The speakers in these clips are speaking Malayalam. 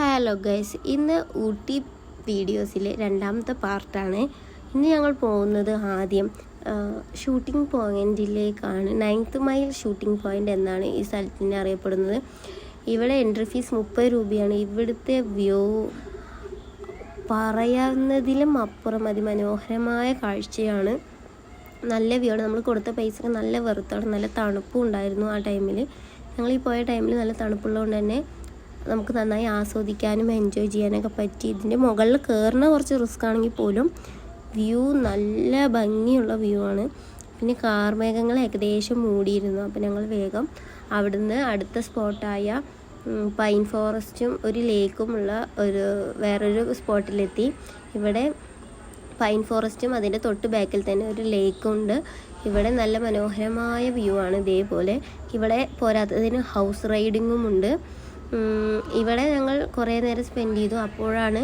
ഹലോ ഗൈസ് ഇന്ന് ഊട്ടി വീഡിയോസിലെ രണ്ടാമത്തെ പാർട്ടാണ് ഇന്ന് ഞങ്ങൾ പോകുന്നത് ആദ്യം ഷൂട്ടിംഗ് പോയിന്റിലേക്കാണ് നയൻത്ത് മൈൽ ഷൂട്ടിംഗ് പോയിന്റ് എന്നാണ് ഈ സ്ഥലത്തിന് അറിയപ്പെടുന്നത്. ഇവിടെ എൻട്രി ഫീസ് മുപ്പത് രൂപയാണ്. ഇവിടുത്തെ വ്യൂ പറയുന്നതിലും അപ്പുറം അതിമനോഹരമായ കാഴ്ചയാണ്. നല്ല വ്യൂ ആണ്. നമ്മൾ കൊടുത്ത പൈസക്ക് നല്ല വെറുത്താണ്. നല്ല തണുപ്പും ഉണ്ടായിരുന്നു ആ ടൈമിൽ ഞങ്ങൾ ഈ പോയ ടൈമിൽ നല്ല തണുപ്പുള്ളതുകൊണ്ട് തന്നെ നമുക്ക് നന്നായി ആസ്വദിക്കാനും എൻജോയ് ചെയ്യാനൊക്കെ പറ്റി. ഇതിന്റെ മുകളിൽ കയറുന്ന കുറച്ച് റിസ്ക് ആണെങ്കിൽ പോലും വ്യൂ നല്ല ഭംഗിയുള്ള വ്യൂ ആണ്. പിന്നെ കാർമേഘങ്ങൾ ഏകദേശം മൂടിയിരുന്നു. അപ്പോൾ ഞങ്ങൾ വേഗം അവിടുന്ന് അടുത്ത സ്പോട്ടായ പൈൻ ഫോറസ്റ്റും ഒരു ലേക്കുമുള്ള ഒരു വേറൊരു സ്പോട്ടിലെത്തി ഇവിടെ പൈൻ ഫോറസ്റ്റും അതിന്റെ തൊട്ട് ബാക്കിൽ തന്നെ ഒരു ലേക്കും ഉണ്ട് ഇവിടെ നല്ല മനോഹരമായ വ്യൂ ആണ് ഇതേപോലെ. ഇവിടെ പോരാത്തതിന് ഹൗസ് റൈഡിങ്ങും ഉണ്ട്. ഇവിടെ ഞങ്ങൾ കുറേ നേരം സ്പെൻഡ് ചെയ്തു. അപ്പോഴാണ്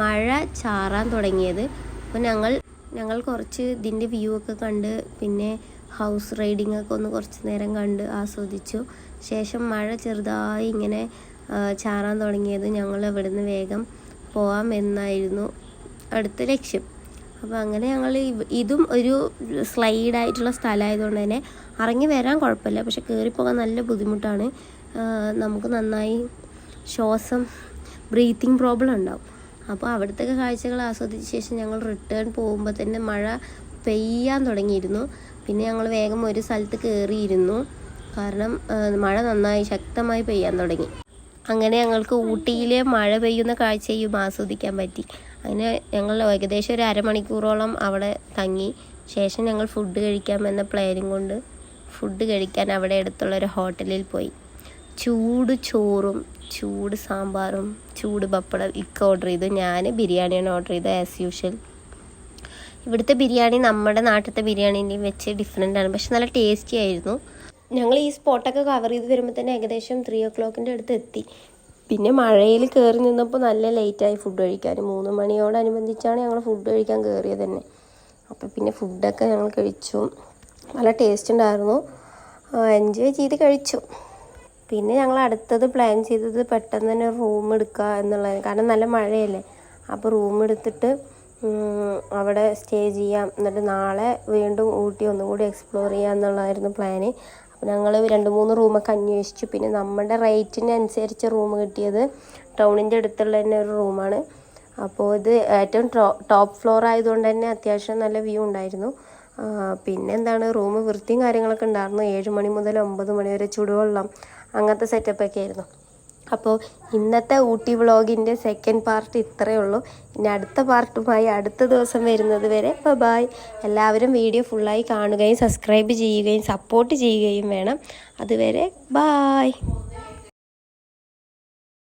മഴ ചാറാൻ തുടങ്ങിയത്. അപ്പോൾ ഞങ്ങൾ ഞങ്ങൾ കുറച്ച് ഇതിന്റെ വ്യൂ ഒക്കെ കണ്ട് പിന്നെ ഹൗസ് റൈഡിംഗ് ഒക്കെ ഒന്ന് കുറച്ച് നേരം കണ്ട് ആസ്വദിച്ചു. ശേഷം മഴ ചെറുതായി ഇങ്ങനെ ചാറാൻ തുടങ്ങിയത്. ഞങ്ങൾ ഇവിടുന്ന് വേഗം പോവാം എന്നായിരുന്നു അടുത്ത ലക്ഷ്യം. അപ്പോൾ അങ്ങനെ ഞങ്ങൾ ഇതും ഒരു സ്ലൈഡായിട്ടുള്ള സ്ഥലമായതുകൊണ്ട് തന്നെ ഇറങ്ങി വരാൻ കുഴപ്പമില്ല. പക്ഷെ കയറിപ്പോകാൻ നല്ല ബുദ്ധിമുട്ടാണ്. നമുക്ക് നന്നായി ശ്വാസം ബ്രീത്തിങ് പ്രോബ്ലം ഉണ്ടാവും. അപ്പോൾ അവിടുത്തെ കാഴ്ചകൾ ആസ്വദിച്ച ശേഷം ഞങ്ങൾ റിട്ടേൺ പോകുമ്പോൾ തന്നെ മഴ പെയ്യാൻ തുടങ്ങിയിരുന്നു. പിന്നെ ഞങ്ങൾ വേഗം ഒരു സ്ഥലത്ത് കയറിയിരുന്നു കാരണം മഴ നന്നായി ശക്തമായി പെയ്യാൻ തുടങ്ങി. അങ്ങനെ ഞങ്ങൾക്ക് ഊട്ടിയിലെ മഴ പെയ്യുന്ന കാഴ്ചയും ആസ്വദിക്കാൻ പറ്റി. അങ്ങനെ ഞങ്ങൾ ഏകദേശം ഒരു അരമണിക്കൂറോളം അവിടെ തങ്ങി. ശേഷം ഞങ്ങൾ ഫുഡ് കഴിക്കാമെന്ന പ്ലാനിങ് കൊണ്ട് ഫുഡ് കഴിക്കാൻ അവിടെ അടുത്തുള്ള ഒരു ഹോട്ടലിൽ പോയി. ചൂട് ചോറും ചൂട് സാമ്പാറും ചൂട് പപ്പടം ഇക്ക ഓർഡർ ചെയ്തു. ഞാൻ ബിരിയാണിയാണ് ഓർഡർ ചെയ്തത് ആസ് യൂഷ്വൽ ഇവിടുത്തെ ബിരിയാണി നമ്മുടെ നാട്ടിലത്തെ ബിരിയാണീന്റെ വെച്ച് ഡിഫറെന്റ് ആണ്. പക്ഷെ നല്ല ടേസ്റ്റി ആയിരുന്നു. ഞങ്ങൾ ഈ സ്പോട്ടൊക്കെ കവർ ചെയ്ത് വരുമ്പോൾ തന്നെ ഏകദേശം ത്രീ ഒ ക്ലോക്കിന്റെ അടുത്ത് എത്തി. പിന്നെ മഴയിൽ കയറി നിന്നപ്പോൾ നല്ല ലേറ്റായി ഫുഡ് കഴിക്കാൻ. മൂന്ന് മണിയോടനുബന്ധിച്ചാണ് ഞങ്ങൾ ഫുഡ് കഴിക്കാൻ കയറിയത് തന്നെ. അപ്പോൾ പിന്നെ ഫുഡൊക്കെ ഞങ്ങൾ കഴിച്ചു. നല്ല ടേസ്റ്റ് ഉണ്ടായിരുന്നു. എൻജോയ് ചെയ്ത് കഴിച്ചു. പിന്നെ ഞങ്ങൾ അടുത്തത് പ്ലാൻ ചെയ്തത് പെട്ടെന്ന് തന്നെ റൂം എടുക്കുക എന്നുള്ളത് കാരണം നല്ല മഴയല്ലേ. അപ്പോൾ റൂം എടുത്തിട്ട് അവിടെ സ്റ്റേ ചെയ്യാം. എന്നിട്ട് നാളെ വീണ്ടും ഊട്ടി ഒന്നും കൂടി എക്സ്പ്ലോർ ചെയ്യാം എന്നുള്ളതായിരുന്നു പ്ലാന് അപ്പോൾ ഞങ്ങൾ രണ്ട് മൂന്ന് റൂമൊക്കെ അന്വേഷിച്ചു. പിന്നെ നമ്മുടെ റേറ്റിനനുസരിച്ച് റൂം കിട്ടിയത് ടൗണിന്റെ അടുത്തുള്ള തന്നെ ഒരു റൂമാണ് അപ്പോൾ ഇത് ഏറ്റവും ടോപ്പ് ഫ്ലോർ ആയതുകൊണ്ട് തന്നെ അത്യാവശ്യം നല്ല വ്യൂ ഉണ്ടായിരുന്നു. പിന്നെ എന്താണ് റൂം വൃത്തിയും കാര്യങ്ങളൊക്കെ ഉണ്ടായിരുന്നു. ഏഴ് മണി മുതൽ ഒമ്പത് മണി വരെ ചുടുവെള്ളം അങ്ങനത്തെ സെറ്റപ്പൊക്കെ ആയിരുന്നു. അപ്പോൾ ഇന്നത്തെ ഊട്ടി വ്ളോഗിന്റെ സെക്കൻഡ് പാർട്ട് ഇത്രയേ ഉള്ളൂ. ഇനി അടുത്ത പാർട്ടുമായി അടുത്ത ദിവസം വരുന്നത് വരെ ബായ് എല്ലാവരും വീഡിയോ ഫുള്ളായി കാണുകയും സബ്സ്ക്രൈബ് ചെയ്യുകയും സപ്പോർട്ട് ചെയ്യുകയും വേണം. അതുവരെ ബായ്